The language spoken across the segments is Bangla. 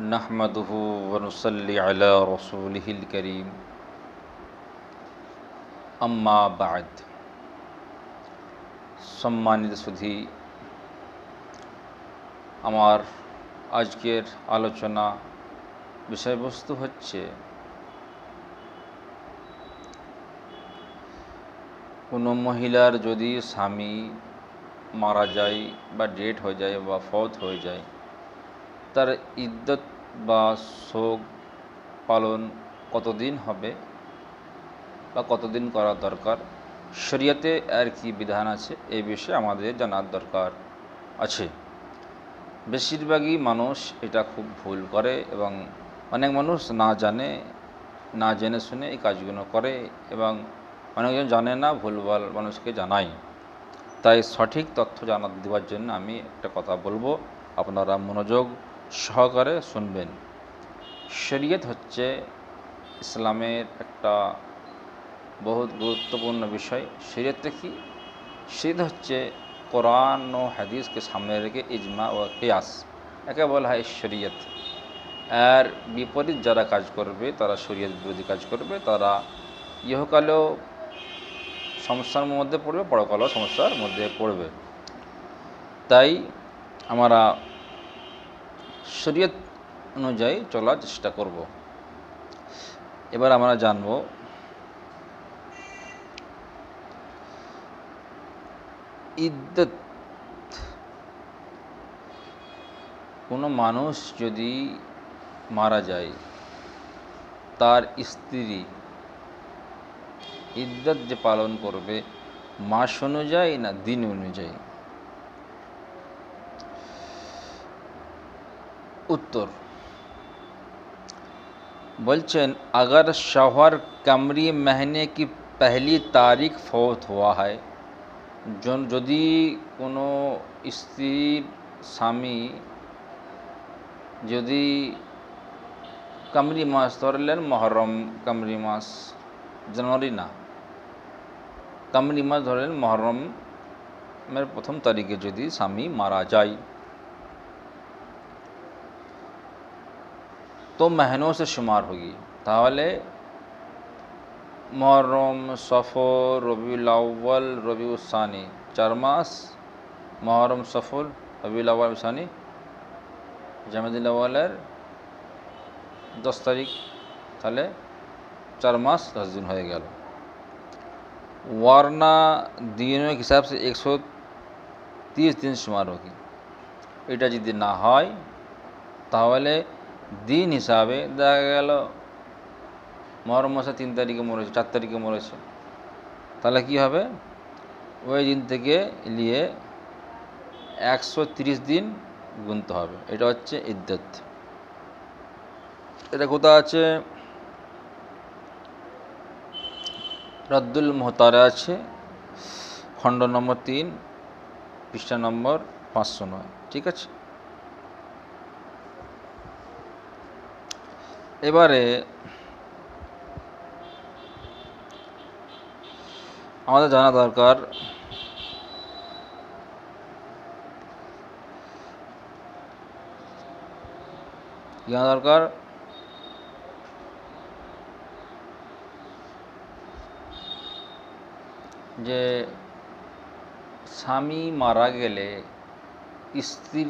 نحمده ونصلي على رسوله الكريم أما بعد সম্মানিত সুধী আমার আজকের আলোচনা বিষয়বস্তু হচ্ছে কোনো মহিলার যদি স্বামী মারা যায় বা ডেট হয়ে যায় বা ফত হয়ে যায় তার ইদ্যত বা শোক পালন কতদিন হবে বা কতদিন করা দরকার? শরিয়াতে আর কি বিধান আছে? এই বিষয়ে আমাদের জানার দরকার আছে। বেশিরভাগই মানুষ এটা খুব ভুল করে এবং অনেক মানুষ না জানে, না জেনে শুনে এই কাজগুলো করে এবং অনেকজন জানে না, ভুলভাল মানুষকে জানায়। তাই সঠিক তথ্য জানা দেওয়ার জন্য আমি একটা কথা বলব। আপনারা মনোযোগ সহকারে শুনবেন। শরীয়ত হচ্ছে ইসলামের একটা বহুত গুরুত্বপূর্ণ বিষয়। শরীয়তটা কি? শরীয়ত হচ্ছে কোরআন ও হাদিসকে সামনে রেখে ইজমা ও কিয়াস। একে বলা হয় শরীয়ত। আর বিপরীত যারা কাজ করবে, তারা শরীয়ত বিরোধী কাজ করবে। তারা ইহকালেও সমস্যার মধ্যে পড়বে, পরকালেও সমস্যার মধ্যে পড়বে। তাই আমরা শরীয়ত অনুযায়ী চলার চেষ্টা করব। এবার আমরা জানব ইদ্যত কোনো মানুষ যদি মারা যায়, তার স্ত্রী ইদ্যত যে পালন করবে, মাস অনুযায়ী না দিন অনুযায়ী? उत्तर। बोल अगर शहर कमरी महीने की पहली तारीख फौत हुआ है जो यदि को स्त्री स्वामी यदि कमरी मास तौर लें मुहर्रम कमरी मास जनवरी ना, कमरी मास धरल मेरे प्रथम तारीखे जो स्वामी मारा जाए तो महीनों से शुमार होगी তাহলে মহরম সফর রবিউল আউ্বাল রবিউল সানি চার মাস মহরম সফর রবিউল আউ্বাল সানি জামেদুল আউ্বালের দশ তারিখ তাহলে चार मास दस दिन हो गया वारना दिनों के हिसाब से एक सौ तीस दिन शुमार होगी এটা যদি না হয় তাহলে দিন হিসাবে দেখা গেল মহরম মাসে তিন তারিখে মরেছে, চার তারিখে মরেছে। তাহলে কি হবে? ওই দিন থেকে নিয়ে একশো দিন গুনতে হবে। এটা হচ্ছে ইদ্যত। এটা কোথাও আছে? রদ্দুল মোহতারা আছে। খণ্ড নম্বর তিন, পৃষ্ঠা নম্বর পাঁচশো নয়। ঠিক আছে? এবারে আমাদের জানা দরকার জানা দরকার যে স্বামী মারা গেলে স্ত্রী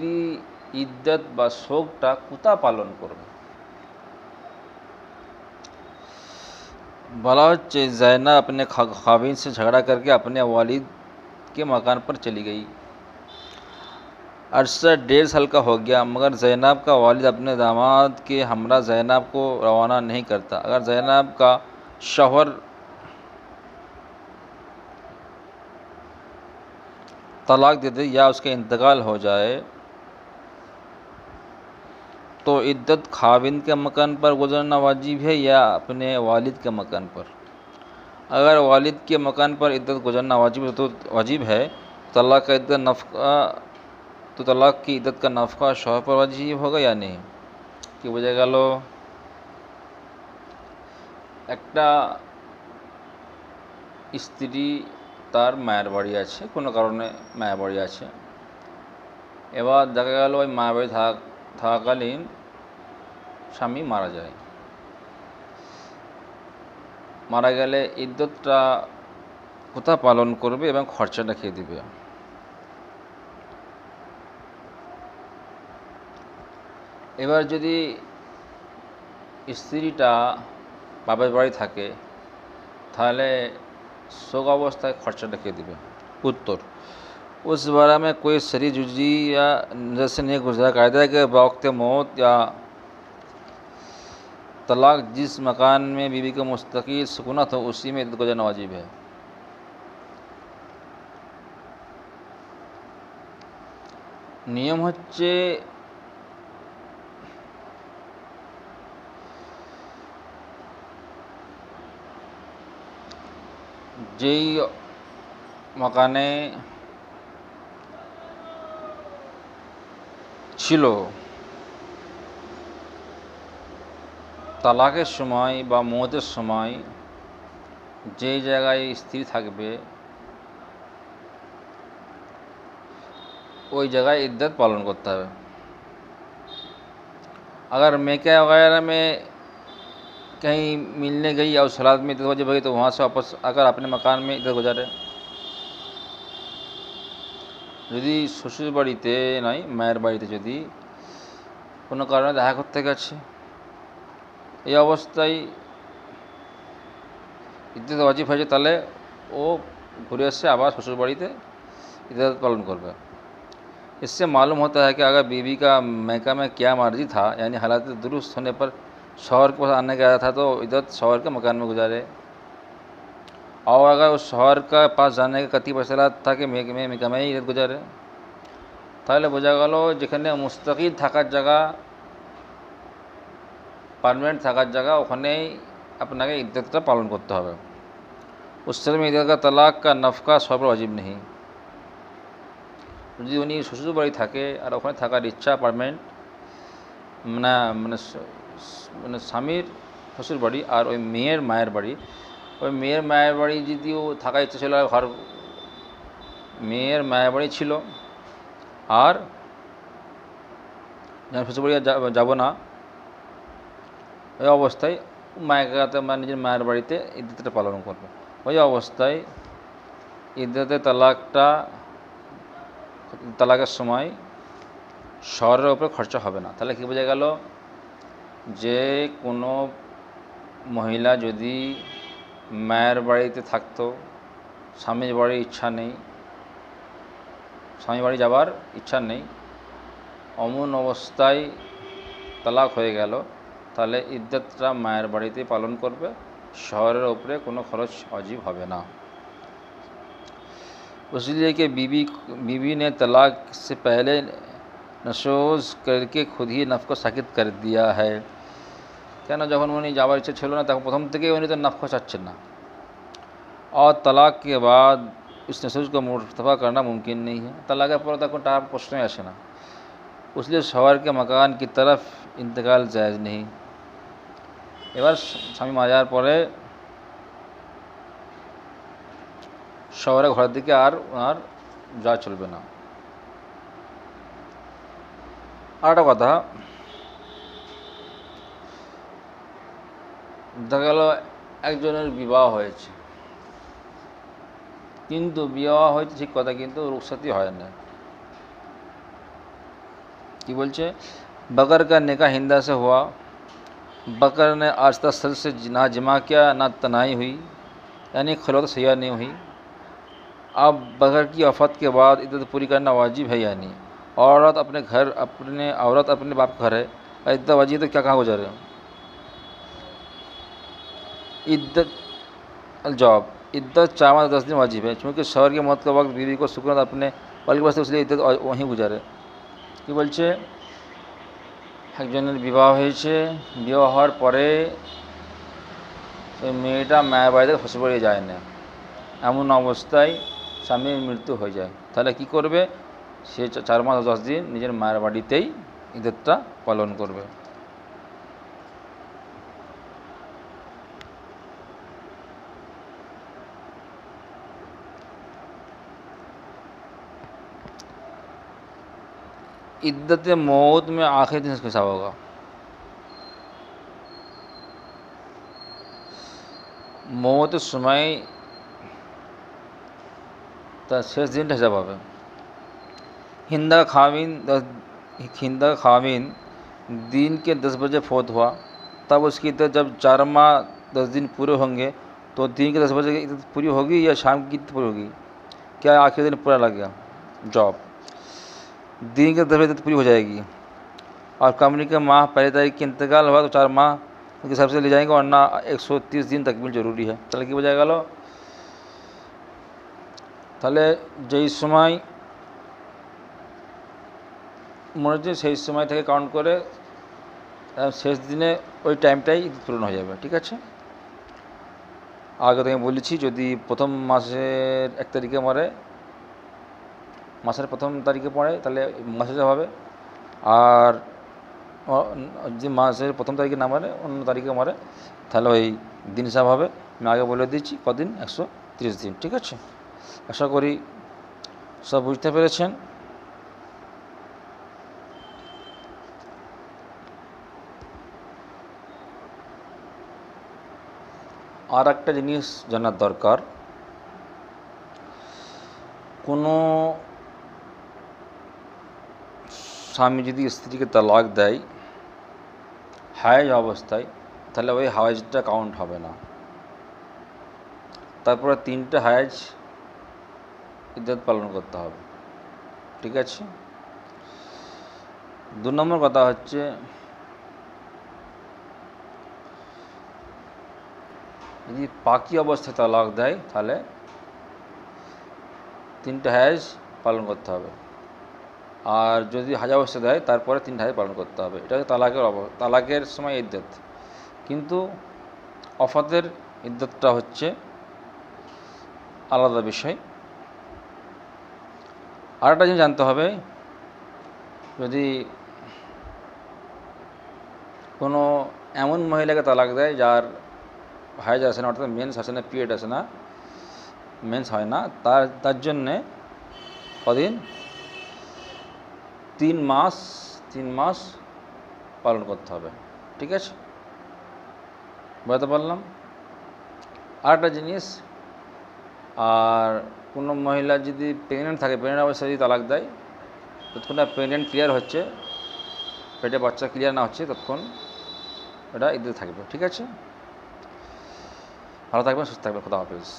ইদ্যত বা শোকটা কুতা পালন করবে? बला जैना अपने खाविन से झगड़ा करके अपने वालिद के मकान पर चली गई। अरसा डेढ़ साल का हो गया, मगर जैनब का वालिद अपने दामाद के हमरा जैनब को रवाना नहीं करता। अगर जैनब का शौहर तलाक दे दे या उसका इंतकाल हो जाए तो इद्दत खाविन के मकान पर गुजरना वाजिब है या अपने वालिद के मकान पर अगर वालिद के मकान पर इद्दत गुजरना वाजिब है तो वाजिब है तलाक का इद्दत नफ़ा तो तलाक की इद्दत का नफ़ा शौहर पर वाजिब होगा या नहीं कि বোঝা গেল একটা স্ত্রী তার মায়ের বাড়ি আছে কোনো কারণে মায়ের বাড়ি আছে এবার দেখা গেল ওই মায়ের বাড়ি থাক থাকালীন স্বামী মারা যায়। মারা গেলে ইদ্যতটা কোথা পালন করবে এবং খরচাটা খেয়ে দিবে? এবার যদি স্ত্রীটা বাপের বাড়ি থাকে, তাহলে শোক অবস্থায় খরচাটা খেয়ে দিবে? উত্তর उस बारे में कोई शरीर जुजी या जैसे नहीं गुजरा कायदा है कि वक्त मौत या तलाक जिस मकान में बीवी का मुस्तकिल सुकूनत हो उसी में गुजरना वाजिब है নিয়ম হচ্ছে যেই মকানে ছিল তালাকের সময় বা মতের সময় যেই জায়গায় স্ত্রী থাকবে ওই জায়গায় इद्दत पालन करता है अगर मेका वगैरह में कहीं मिलने गई और सलाद में इधर वजह भई तो वहाँ से वापस आकर अपने मकान में इधर गुजारे जदि शवशुरड़ीते ना मायर बाड़ी जदि को कारण देखा करते गए यह अवस्थाई ईद वजीब हो जाए घुरे आसे आबा शवशुरड़ीते ईदात पालन कर इससे मालूम होता है कि अगर बीवी का महका में क्या मर्ज़ी था यानी हालात दुरुस्त होने पर शहर के पास आने गया था तो इधर शहर के मकान में गुजारे और अगर उस शौहर का पास जाने का कति फैसला था कि মেয়ে মেয়ে মেকামেই ঈদ গুজারে তাহলে বোঝা গেল যেখানে মুস্তাকিল থাকার জায়গা পারমানেন্ট থাকার জায়গা ওখানেই আপনাকে ইদ্যতটা পালন করতে হবে उससे में इधर का तलाक का नफका सब वाजिब नहीं যদি উনি শ্বশুর বাড়ি থাকে আর ওখানে থাকার ইচ্ছা পারমানেন্ট মানে মানে মানে স্বামীর শ্বশুর বাড়ি আর ওই মেয়ের মায়ের বাড়ি ওই মেয়ের মায়ের বাড়ি যদিও থাকার ইচ্ছা ছিল, ঘর মেয়ের মায়ের বাড়ি ছিল। আর শ্বশুর বাড়ি যাব না, ওই অবস্থায় মায়ের মানে নিজের মায়ের বাড়িতে ইদ্যতটা পালন করবে। ওই অবস্থায় ইদ্যতে তালাকটা, তালাকের সময় শহরের ওপরে খরচা হবে না। তাহলে কী বোঝা গেল যে কোনো মহিলা যদি মায়ের বাড়িতে থাকতো স্বামীর বাড়ির ইচ্ছা নেই স্বামী বাড়ি যাবার ইচ্ছা নেই অমন অবস্থায় তালাক হয়ে গেল তাহলে ইদ্যতটা মায়ের বাড়িতে পালন করবে শহরের ওপরে কোনো খরচ অজীব হবে না इसलिए कि बीबी बीबी ने तलाक से पहले नशोज करके खुद ही नफ को साकित कर दिया है क्या जो उन्नी जा प्रथम के उन्नी तो नाफ खोचाचन ना और तलाक के बाद उस नसूज को मुतफा करना मुमकिन नहीं है तलाक पर तक टाप प्रश्न आसे ना उसलिए शहर के मकान की तरफ़ इंतकाल जायज़ नहीं एमी मजार पर शहर घर दिखे और जा चलो ना आठ कथा দেখা গেল একজনের বিবাহ হয়েছে কিন্তু বিবাহ হয়েছে ঠিক কথা কিন্তু রুখসাতি হয় না কি বলছে बकर का निकाह हिंदा से हुआ बकर ने आज तक सर से ना जमा किया ना तनाई हुई यानी खलौत सैया नहीं हुई अब बकर की वफ़ात के बाद इद्दत पूरी करना वाजिब है यानी औरत अपने घर अपने औरत अपने बाप घर है और इद्दत वाजिब तो क्या कहाँ गुजरे इद्दत जवाब इद्दत चार माह दस दिन वाजिब है क्योंकि शहर के मौत के वक्त बीवी को सुकून अपने वाली बस इसलिए इद्दत वहीं गुजारे কি বলছে একজনের বিবাহ হয়েছে বিবাহ হওয়ার পরে ওই মেয়েটা মায়ের বাড়িতে শ্বশুর বাড়ি যায় না এমন অবস্থায় স্বামীর মৃত্যু হয়ে যায় তাহলে কি করবে সে চার মাস দশ দিন নিজের মায়ের বাড়িতেই ঈদেরটা পালন করবে इद्दत मौत में आखिर दिन उसका हिसाब होगा। मौत सुमाई तेज तो दिन हिसाब होगा हिंदा खाविन हिंदा खाविन दिन के दस बजे फौत हुआ। तब उसकी इद्दत जब चार माह दस दिन पूरे होंगे तो दिन के दस बजे की इद्दत पूरी होगी या शाम की पूरी होगी? क्या आखिर दिन पूरा लग गया? जॉब। दिन के दस बजे इद्दत पूरी हो जाएगी और कंपनी के माह पहले तारीख की इंतकाल हुआ तो चार माह उनके हिसाब से ले जाएंगे वरना एक सौ तीस दिन तकमील জরুরি है তাহলে কি বোঝা গেল তাহলে যেই সময় মনে হচ্ছে সেই সময় থেকে কাউন্ট করে আহ, শেষ দিনে ওই টাইমটাই পূরণ হয়ে যাবে ঠিক আছে আগে তো আমি বলেছি যদি প্রথম মাসের এক তারিখে মরে মাসের প্রথম তারিখে পড়ে, তাহলে মাসে হিসাব হবে। আর যে মাসের প্রথম তারিখে না মারে অন্য তারিখে মারে তাহলে ওই দিন হিসাব হবে। আমি আগে বলে দিচ্ছি, কদিন? একশো তিরিশ দিন, ঠিক আছে? আশা করি সব বুঝতে পেরেছেন। আর একটা জিনিস জানার দরকার। কোনো স্বামী যদি স্ত্রীকে তালাক দেয়, হায়েজ অবস্থায়, তাহলে ওই হায়েজটা কাউন্ট হবে না। তারপরে তিনটে হায়েজ ইদ্যত পালন করতে হবে। ঠিক আছে? দু নম্বর কথা হচ্ছে, যদি পাকি অবস্থায় তালাক দেয়, তাহলে তিনটে হায়াজ পালন করতে হবে। আর যদি হাজা অবস্থা দেয়, তারপরে তিন হায়াজ পালন করতে হবে। এটা হচ্ছে তালাকের অব, তালাকের সময় ইদ্যত। কিন্তু অফাতের ইদ্যতটা হচ্ছে আলাদা বিষয়। আরেকটা জিনিস জানতে হবে, যদি কোনো এমন মহিলাকে তালাক দেয়, যার হাইজ আসে না, অর্থাৎ মেন্স আসে না, পিরিয়ড আসে না, মেন্স হয় না, তার তার জন্যে কদিন তিন মাস তিন মাস পালন করতে হবে, ঠিক আছে? বুঝতে পারলাম? আরেকটা জিনিস, আর কোনো মহিলা যদি প্রেগনেন্ট থাকে প্রেগনেন্ট অবস্থায় যদি তালাক দেয়, ততক্ষণ প্রেগনেন্ট ক্লিয়ার হচ্ছে, পেটে বাচ্চা ক্লিয়ার না হচ্ছে, ততক্ষণ এটা ইদ্যুৎ থাকবে, ঠিক আছে? ভালো থাকবেন, সুস্থ থাকবেন, খোদা হাফিজ।